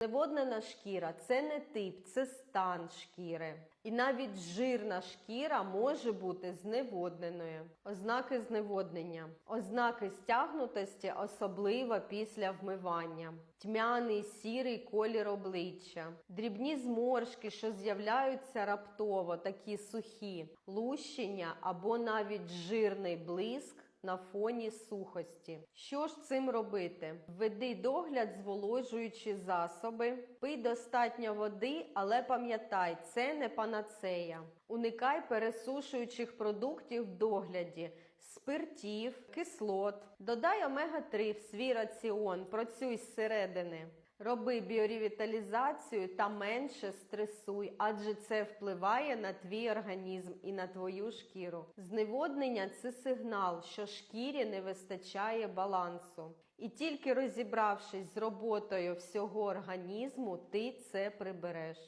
Зневоднена шкіра це не тип, це стан шкіри. І навіть жирна шкіра може бути зневодненою. Ознаки зневоднення. Ознаки стягнутості, особливо після вмивання. Тьмяний сірий колір обличчя, дрібні зморшки, що з'являються раптово, такі сухі, лущення або навіть жирний блиск на фоні сухості. Що ж цим робити? Введи догляд, зволожуючі засоби, пий достатньо води, але пам'ятай, це не панацея. Уникай пересушуючих продуктів в догляді, спиртів, кислот. Додай омега-3 в свій раціон, працюй зсередини. Роби біоревіталізацію та менше стресуй, адже це впливає на твій організм і на твою шкіру. Зневоднення це сигнал, що шкірі не вистачає балансу. І тільки розібравшись з роботою всього організму, ти це прибереш.